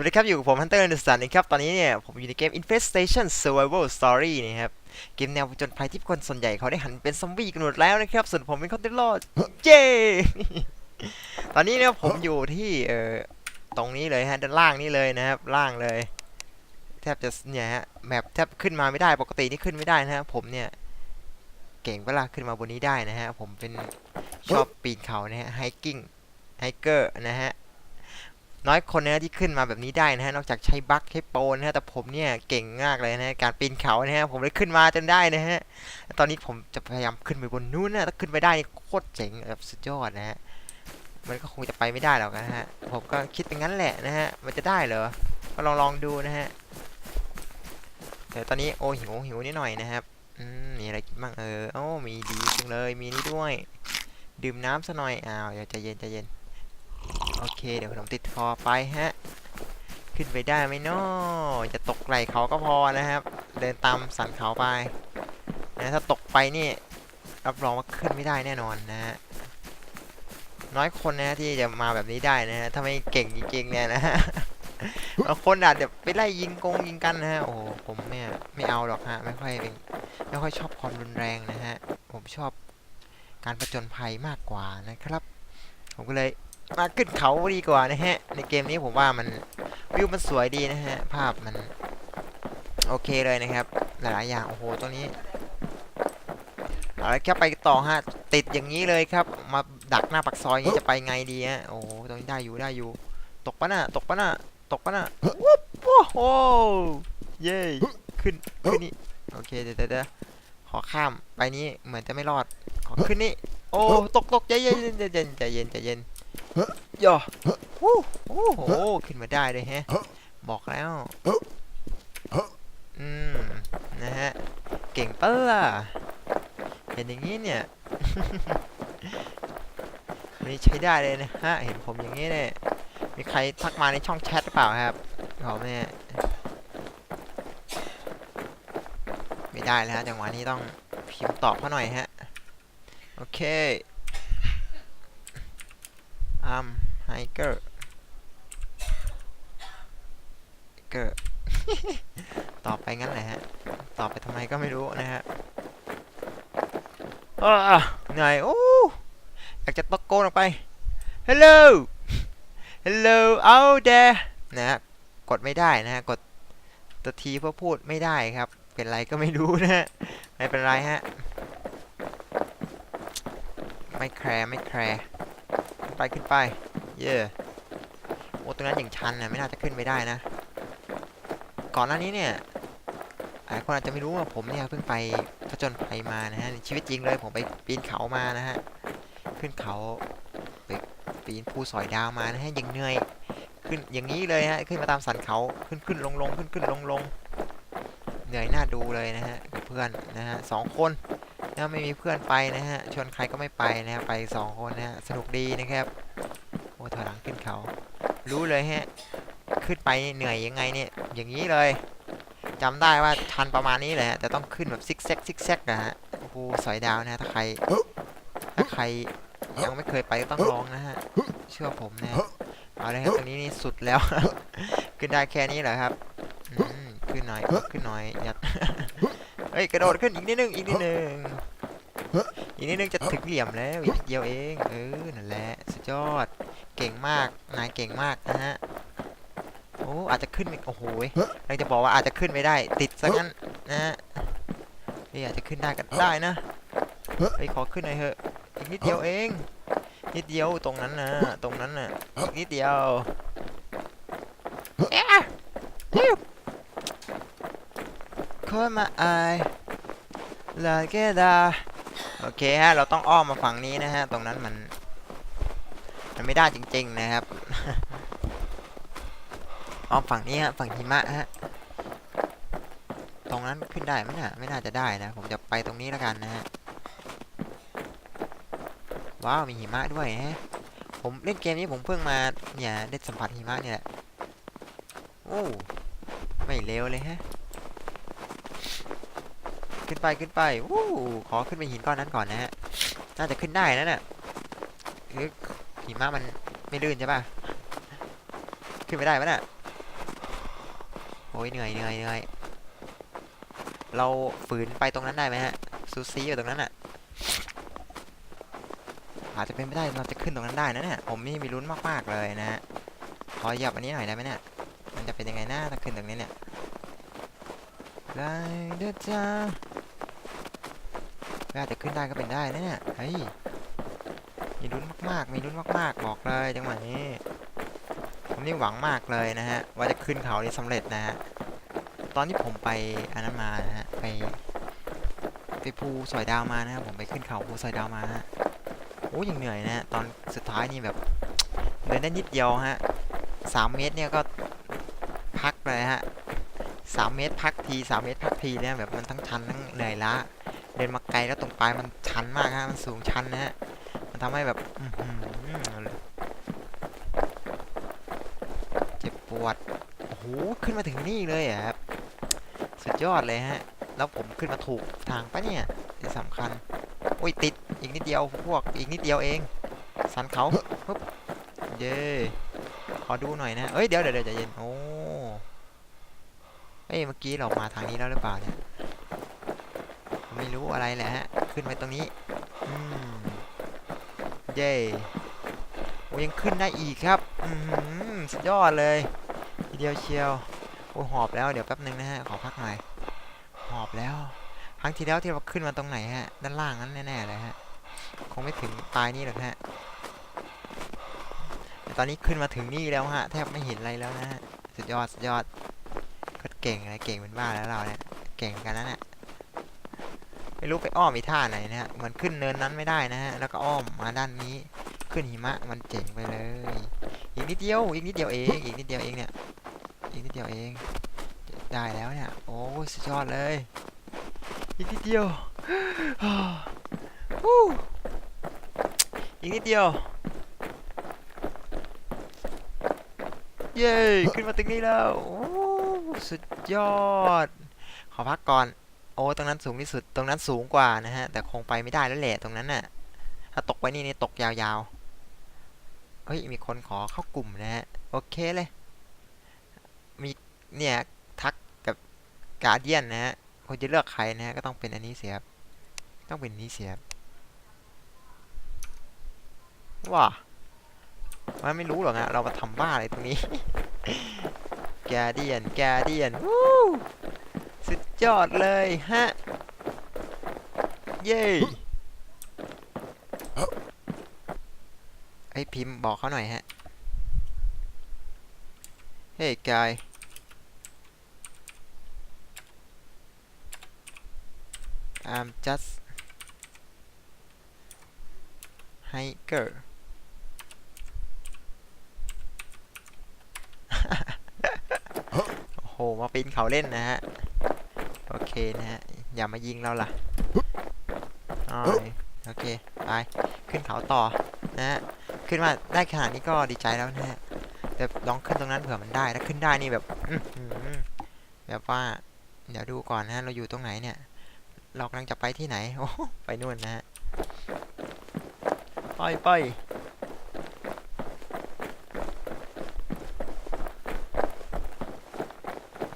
วัสดีครับ อยู่กับผม Hunter ในสันนะครับ ตอนนี้เนี่ย ผมอยู่ในเกม Infestation Survival Story นะครับ เกมแนวผจญภัยที่คนส่วนใหญ่เขาได้หันเป็นซอมบี้กันหมดแล้วนะครับ ส่วนผมเป็นคนที่รอดเย้ตอนนี้เนี่ยผมอยู่ที่เอ่อตรงนี้เลยฮะ ด้านล่างนี่เลยนะครับ ล่างเลย แทบจะเนี่ยฮะ แมปแทบขึ้นมาไม่ได้ ปกตินี่ขึ้นไม่ได้นะฮะ ผมเนี่ย เก่งเวลาขึ้นมาบนนี้ได้นะฮะ ผมเป็นชอบปีนเขานะฮะ hiking hiker นะฮะ น้อยคนนะที่ขึ้นมาแบบนี้ได้นะฮะ นอกจากใช้บั๊กใช้โปรนะฮะ แต่ผมเนี่ยเก่งมากเลยนะฮะ การปีนเขานะฮะ ผมได้ขึ้นมาจนได้นะฮะ ตอนนี้ผมจะพยายามขึ้นไปบนนู้นนะ ถ้าขึ้นไปได้นี่โคตรเจ๋งแบบสุดยอดนะฮะ มันก็คงจะไปไม่ได้หรอกนะฮะ ผมก็คิดเป็นงั้นแหละนะฮะ มันจะได้เหรอ ก็ลองลองดูนะฮะ เดี๋ยวตอนนี้โอ้หิวหิวนิดหน่อยนะครับ อืม มีอะไรกินบ้างเออโอ้มีดีจังเลย มีนี่ด้วย ดื่มน้ำซะหน่อย อ้าวเดี๋ยวใจเย็นใจเย็น โอเค เดี๋ยวขนมติดคอไปฮะ ขึ้นไปได้ไหมเนาะจะตกไหลเขาก็พอนะครับ เดินตามสันเขาไปนะถ้าตกไปนี่รับรองว่าขึ้นไม่ได้แน่นอนนะฮะน้อยคนนะที่จะมาแบบนี้ได้นะฮะถ้าไม่เก่งจริงๆเนี่ยนะฮะบางคนอาจจะไปไล่ยิงกงยิงกันนะฮะโอ้ผมเนี่ยไม่เอาหรอกฮะไม่ค่อยเป็นไม่ค่อยชอบความรุนแรงนะฮะผมชอบการผจญภัยมากกว่านะครับ ผมก็เลย มาขึ้นเขาดีกว่านะฮะ ในเกมนี้ผมว่ามันวิวมันสวยดีนะฮะ ภาพมัน โอเคเลยนะครับ หลายๆอย่างโอ้โหตรงนี้เอาละครับไปต่อฮะ ติดอย่างนี้เลยครับ มาดักหน้าปักซอยอย่างนี้จะไปไงดีฮะโอ้โหตรงนี้ได้อยู่ได้อยู่ ตกปะน่ะตกปะน่ะตกปะน่ะวุบโอ้โหเย้ขึ้นขึ้นนี่โอเคเดี๋ยวเดี๋ยวเดี๋ยวขอข้ามไปนี้เหมือนจะไม่รอดขอขึ้นนี่โอ้ตกตกใจเย็นใจเย็นใจเย็นใจเย็น ย่อโอ้โหขึ้นมาได้เลยฮะ บอกแล้วอืมนะฮะ เก่งเปล่ะเห็นอย่างนี้เนี่ยนี่ใช้ได้เลยนะฮะ เห็นผมอย่างนี้เนี่ยมีใครทักมาในช่องแชทหรือเปล่าครับผมเนี่ไม่ได้แล้วฮะจังหวะนี้ต้องพิมพ์ตอบเขาหน่อยฮะ โอเค อัมไฮเกอร์เกอร์ตอบไปงั้นแหละฮะตอบไปทำไมก็ไม่รู้นะฮะอ้าเหนื่อยโอ้อยากจะตะโกนออกไป Hello Hello out there นะฮะกดไม่ได้นะฮะกดตัวทีเพื่อพูดไม่ได้ครับ เป็นไรก็ไม่รู้นะฮะไม่เป็นไรฮะไม่แคร์ไม่แคร์ขึ้น ไปขึ้นไป เย่โอ้ตรงนั้นอย่างชันนะไม่น่าจะขึ้นไปได้นะ ก่อนหน้านี้เนี่ยหลายคนอาจจะไม่รู้ว่าผมเนี่ยเพิ่งไปผจญภัยมานะฮะชีวิตจริงเลยผมไปปีนเขามานะฮะขึ้นเขาไปปีนภูสอยดาวมานะฮะยังเหนื่อยขึ้นอย่างนี้เลยฮะขึ้นมาตามสันเขาขึ้นขึ้นลงลงขึ้นขึ้นลงลงเหนื่อยน่าดูเลยนะฮะเพื่อนนะฮะสองคน นะไม่มีเพื่อนไปนะฮะ ชวนใครก็ไม่ไปนะฮะ ไปสองคนนะฮะ สนุกดีนะครับ โอ้ถอยหลังขึ้นเขา รู้เลยฮะ ขึ้นไปเหนื่อยยังไงเนี่ย อย่างนี้เลยจำได้ว่าชันประมาณนี้แหละแต่ต้องขึ้นแบบซิกแซกซิกแซกนะฮะ โอ้โหสอยดาวนะฮะถ้าใคร ถ้าใครยังไม่เคยไปก็ต้องลองนะฮะ เชื่อผมนะ เอาเลยครับตรงนี้นี่สุดแล้ว ขึ้นได้แค่นี้เหรอครับขึ้นหน่อย ขึ้นหน่อยย่าเฮ้ย กระโดดขึ้นอีกนิดนึง อีกนิดนึง อีกนิดนึงจะถึงเหลี่ยมแล้วอีกนิดเดียวเองเออนั่นแหละสุดยอดเก่งมากนายเก่งมากนะฮะโอ้อาจจะขึ้นไม่โอ้โหเราจะบอกว่าอาจจะขึ้นไม่ได้ ติดซะงั้นนะฮะเฮ้ยอาจจะขึ้นได้ก็ได้นะเฮ้ยขอขึ้นหน่อยเถอะอีกนิดเดียวเองนิดเดียวตรงนั้นนะตรงนั้นน่ะอีกนิดเดียวเอ๊ะคอยมาไอลาเกดา โอเคฮะ เราต้องอ้อมมาฝั่งนี้นะฮะ ตรงนั้นมัน มันไม่ได้จริง ๆ นะครับ อ้อมฝั่งนี้ฮะ ฝั่งหิมะฮะ ตรงนั้นขึ้นได้ไหมเนี่ยไม่น่าจะได้นะ ผมจะไปตรงนี้แล้วกันนะฮะ ว้าว มีหิมะด้วยฮะ ผมเล่นเกมนี้ผมเพิ่งมา เนี่ยได้สัมผัสหิมะเนี่ยแหละ โอ้ ไม่เลวเลยฮะ ขึ้นไปขึ้นไปวู้ขอขึ้นไปหินก้อนนั้นก่อนนะฮะ น่าจะขึ้นได้นะน่ะคือหิมะมันไม่ลื่นใช่ป่ะ ขึ้นไปได้ปะน่ะอ้ยเหนื่อยเหนื่อยเหนื่อยเราฝืนไปตรงนั้นได้ไหมฮะ ซูซีอยู่ตรงนั้นอะ อาจจะเป็นไม่ได้เราจะขึ้นตรงนั้นได้นะเนี่ย ผมนี่มีลุ้นมากๆเลยนะฮะ ขอหยับอันนี้หน่อยได้ไหมเนี่ย มันจะเป็นยังไงหน้าถ้าขึ้นตรงนี้เนี่ยได้เด้อจ้า ก็อาจจะขึ้นได้ก็เป็นได้นะเนี่ยเฮ้ยมีลุ้นมากๆ มีลุ้นมากๆ บอกเลยจังหวะนี้ ผมนี่หวังมากเลยนะฮะ ว่าจะขึ้นเขานี้สำเร็จนะฮะ ตอนที่ผมไปอันนั้นมานะฮะ ไป ไปภูสอยดาวมานะครับผมไปขึ้นเขาภูสอยดาวมาฮะโอ้ยังเหนื่อยนะฮะ ตอนสุดท้ายนี่แบบเดินได้นิดเดียวฮะสามเมตรเนี่ยก็พักเลยฮะสามเมตรพักทีสามเมตรพักทีเนี่ยแบบมันทั้งชันทั้งเหนื่อยล้า เดินมาไกลแล้วตรงปลายมันชันมากฮะมันสูงชันนะฮะมันทำให้แบบเจ็บปวดโอ้โหขึ้นมาถึงนี่เลยครับสุดยอดเลยฮะ แล้วผมขึ้นมาถูกทางปะเนี่ยที่สำคัญโอ้ยติดอีกนิดเดียวพวกอีกนิดเดียวเอง สันเขาปึ๊บเย้ขอดูหน่อยนะเอ้ยเดี๋ยวเดี๋ยวเดี๋ยวใจเย็นโอ้เอ้ยเมื่อกี้เรามาทางนี้แล้วหรือเปล่าเนี่ย ไม่รู้อะไรแหละฮะ ขึ้นไปตรงนี้ อืม เย้โอ้ยังขึ้นได้อีกครับ อือหือสุดยอดเลยทีเดียวเชียว โอ้หอบแล้ว เดี๋ยวแป๊บนึงนะฮะ ขอพักหน่อย หอบแล้ว ครั้งที่แล้วที่เราขึ้นมาตรงไหนฮะ ด้านล่างนั้นแน่ๆเลยฮะ คงไม่ถึงปลายนี้หรอกฮะแต่ตอนนี้ขึ้นมาถึงนี่แล้วฮะ แทบไม่เห็นอะไรแล้วนะฮะ สุดยอด สุดยอดก็เก่งเลยเก่งเป็นบ้าแล้วเราเนี่ย เก่งเหมือนกันนะเนี่ย ไม่รู้ไปอ้อมอีท่าไหนนะฮะเหมือนขึ้นเนินนั้นไม่ได้นะฮะแล้วก็อ้อมมาด้านนี้ขึ้นหิมะมันเจ๋งไปเลย อีกนิดเดียวอีกนิดเดียวเองอีกนิดเดียวเองเนี่ยอีกนิดเดียวเองได้แล้วเนี่ยโอ้สุดยอดเลย อีกนิดเดียวฮู้อีกนิดเดียวเย้ขึ้นมาถึงนี้แล้วสุดยอด ขอพักก่อน โอ้ตรงนั้นสูงที่สุด ตรงนั้นสูงกว่านะฮะ แต่คงไปไม่ได้แล้วแหละตรงนั้นน่ะ ถ้าตกไปนี่นี่ตกยาวๆ เฮ้ย มีคนขอเข้ากลุ่มนะฮะ โอเคเลย มีเนี่ยทักกับการเดียนนะฮะคนจะเลือกใครนะฮะ ก็ต้องเป็นอันนี้เสียบ ต้องเป็นนี้เสียบว้ามันไม่รู้หรอกนะเรามาทำบ้าอะไรตรงนี้ แกเดียน แกเดียนวู้ ยอดเลยฮะ เย้ไอพิมพ์บอกเขาหน่อยฮะ เฮ้ยกาย I'm just hiker โอ้โห มาปีนเขาเล่นนะฮะ โอเคนะฮะ อย่ามายิงเราล่ะอ้อยโอเค ไป ขึ้นเขาต่อ นะฮะ ขึ้นมาได้ขนาดนี้ก็ดีใจแล้วนะฮะแต่ลองขึ้นตรงนั้นเผื่อมันได้ ถ้าขึ้นได้นี่แบบอื้อหือแบบว่า เดี๋ยวดูก่อนนะฮะเราอยู่ตรงไหนเนี่ย เรากำลังจะไปที่ไหน โอ้ ไปนู่นนะฮะ ไปไป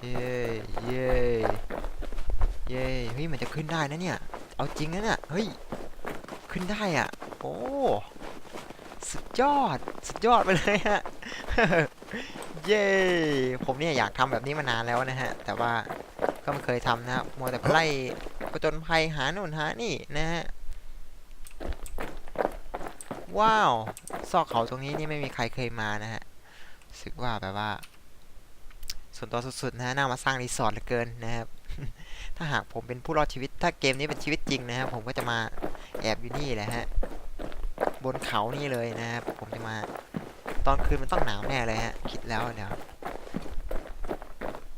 เย้เย้ เย้เฮ้ยมันจะขึ้นได้นะเนี่ย เอาจริงนะเนี่ยเฮ้ยขึ้นได้อะ โอ้สุดยอด สุดยอดไปเลยฮะเย้ผมเนี่ยอยากทำแบบนี้มานานแล้วนะฮะ แต่ว่าก็ไม่เคยทำนะครับมัวแต่ไปไล่ประจนภัยหาโน่นหานี่นะฮะว้าวซอกเขาตรงนี้นี่ไม่มีใครเคยมานะฮะรู้สึกว่าแบบว่า ส่วนตัวสุดๆนะฮะน่ามาสร้างรีสอร์ทเหลือเกินนะครับ ถ้าหากผมเป็นผู้รอดชีวิต ถ้าเกมนี้เป็นชีวิตจริงนะครับ ผมก็จะมาแอบอยู่นี่แหละฮะ บนเขานี่เลยนะครับ ผมจะมา ตอนคืนมันต้องหนาวแน่เลยฮะ คิดแล้วเดี๋ยว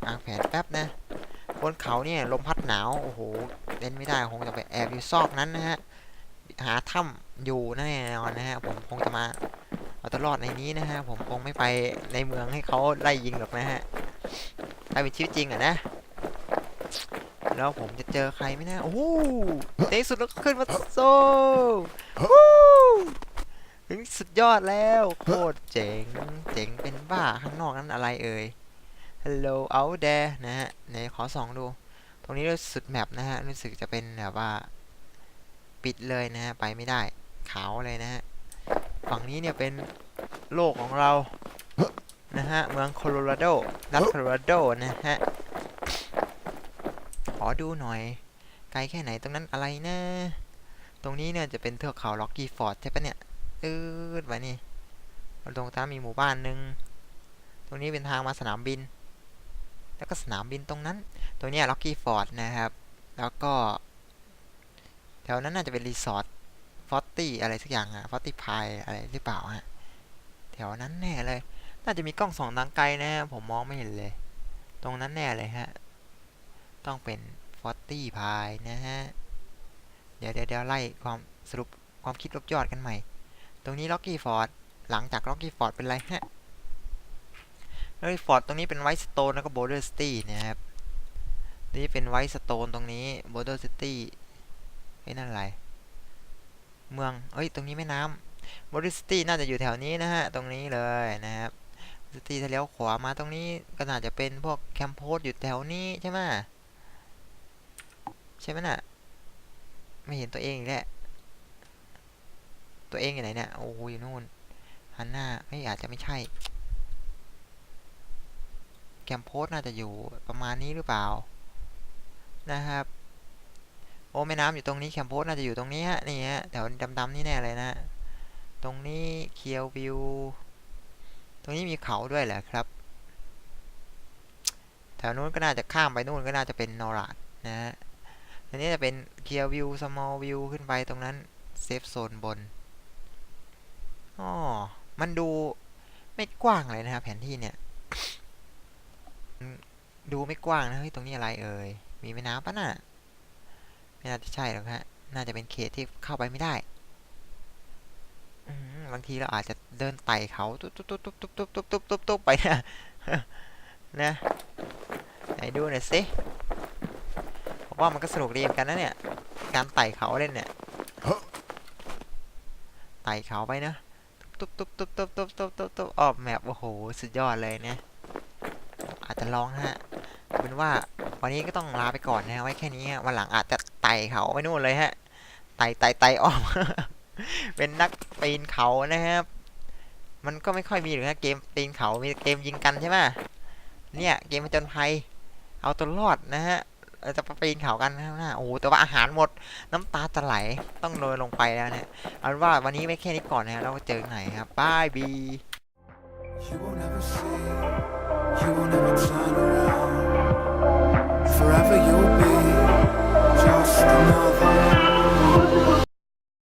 วางแผนแป๊บนะ บนเขาเนี่ยลมพัดหนาว โอ้โห เล่นไม่ได้ คงจะไปแอบอยู่ซอกนั้นนะฮะ หาถ้ำอยู่แน่นอนนะฮะ ผมคงจะมาเอาตัวรอดในนี้นะฮะ ผมคงไม่ไปในเมืองให้เขาไล่ยิงหรอกนะฮะถ้าเป็นชีวิตจริงอะนะ แล้วผมจะเจอใครไหมนะโอ้โหในที่สุดแล้วก็ขึ้นมาโซ่วู้ถึงสุดยอดแล้วโคตรเจ๋ง เจ๋งเป็นบ้าข้างนอกนั้นอะไรเอ่ย hello out there นะฮะไหนขอส่องดู ตรงนี้รู้สุดแมปนะฮะรู้สึกจะเป็นแบบว่า ปิดเลยนะฮะไปไม่ได้ขาวเลยนะฮะฝั่งนี้เนี่ยเป็นโลกของเรานะฮะเมืองโคโลราโดรัฐโคโลราโดนะฮะข อดูหน่อย ไกลแค่ไหนตรงนั้นอะไรนะ ตรงนี้เนี่ยจะเป็นเทือกเขาล็อกกี้ฟอร์ดใช่ปะเนี่ยตืดไว้นี่ตรงนั้นมีหมู่บ้านหนึ่งตรงนี้เป็นทางมาสนามบิน แล้วก็สนามบินตรงนั้น ตรงเนี้ล็อกกี้ฟอร์ดนะครับ แล้วก็ แถวนั้นน่าจะเป็นรีสอร์ทฟอตตี้อะไรสักอย่างอะฟอตตี้พายอะไรหรือเปล่าฮะ แถวนั้นแน่เลย น่าจะมีกล้องส่องทางไกลนะฮะผมมองไม่เห็นเลย ตรงนั้นแน่เลยฮะ ต้องเป็นฟอตตี้พายนะฮะเดี๋ยวเดี๋ยวเดี๋ยวไล่ความสรุปความคิดลบยอดกันใหม่ ตรงนี้ล็อกกี้ฟอร์ดหลังจากล็อกกี้ฟอร์ดเป็นไรฮะล็อกกี้ฟอร์ดตรงนี้เป็นไวท์สโตนแล้วก็โบ l เดอร์ซิตี้นะครับนี่เป็นไวท์สโตนตรงนี้โบ l เดอร์ซิตี้เฮ้ยนั่นอะไร เมืองเอ้ย ตรงนี้แม่น้ำโบ l เดอร์ซิตี้น่าจะอยู่แถวนี้นะฮะ ตรงนี้เลยนะครับซิตี้ถ้าเลี้ยวขวามาตรงนี้ก็น่าจะเป็นพวกแคมป์โพสอยู่แถวนี้ใช่ไหม ใช่ไหมน่ะ ไม่เห็นตัวเองอีกแล้วตัวเองอยู่ไหนเนี่ย โอ้โหอยู่นู่นหันหน้าไม่อาจจะไม่ใช่แคมป์โพสน่าจะอยู่ประมาณนี้หรือเปล่า นะครับ โอ้แม่น้ำอยู่ตรงนี้แคมป์โพสน่าจะอยู่ตรงนี้ฮะนี่ฮะแถวดำๆนี่แน่เลยนะตรงนี้เคียววิว ตรงนี้มีเขาด้วยเหรอครับ แถวนู้นก็น่าจะข้ามไปนู่นก็น่าจะเป็นนอรัดนะฮะ อันนี้จะเป็นเคียววิวสมอลวิวขึ้นไปตรงนั้นเซฟโซนบนอ๋อมันดูไม่กว้างเลยนะครับ แผนที่เนี่ยดูไม่กว้างนะเฮ้ยตรงนี้อะไรเอ่ยมีแม่น้ำปะน่ะไม่น่าจะใช่หรอกฮะน่าจะเป็นเขตที่เข้าไปไม่ได้บางทีเราอาจจะเดินไต่เขาตุ๊บตุ๊บตุ๊บตุ๊บตุ๊บตุ๊บตุ๊บตุ๊บตุ๊บไปนะนะไหนดูหน่อยสิ ผมว่ามันก็สนุกดีเหมือนกันนะเนี่ย การไต่เขาเล่นเนี่ย ไต่เขาไปนะ ตุ๊บตุ๊บตุ๊บตุ๊บตุ๊บตุ๊บตุ๊บตุ๊บออกแมปโอ้โห สุดยอดเลยเนี่ย อาจจะลองฮะเป็นว่าวันนี้ก็ต้องลาไปก่อนนะไว้แค่นี้วันหลังอาจจะไต่เขาไปนู่นเลยฮะ ไต่ไต่ไต่ออกเป็นนักปีนเขานะครับ มันก็ไม่ค่อยมีหรอกนะเกมปีนเขา มีเกมยิงกันใช่ไหมเนี่ยเกมผจญภัย เอาตัวรอดนะฮะ เราจะไปปีนเขากันข้างหน้าโอ้โหแต่ว่าอาหารหมดน้ำตาจะไหลต้องโรยลงไปแล้วเนี่ยเอาเป็นว่าวันนี้ไม่แค่นี้ก่อนนะเราเจอกันไหนครับบายบี You will never see, you will never turn around. Forever you'll be just another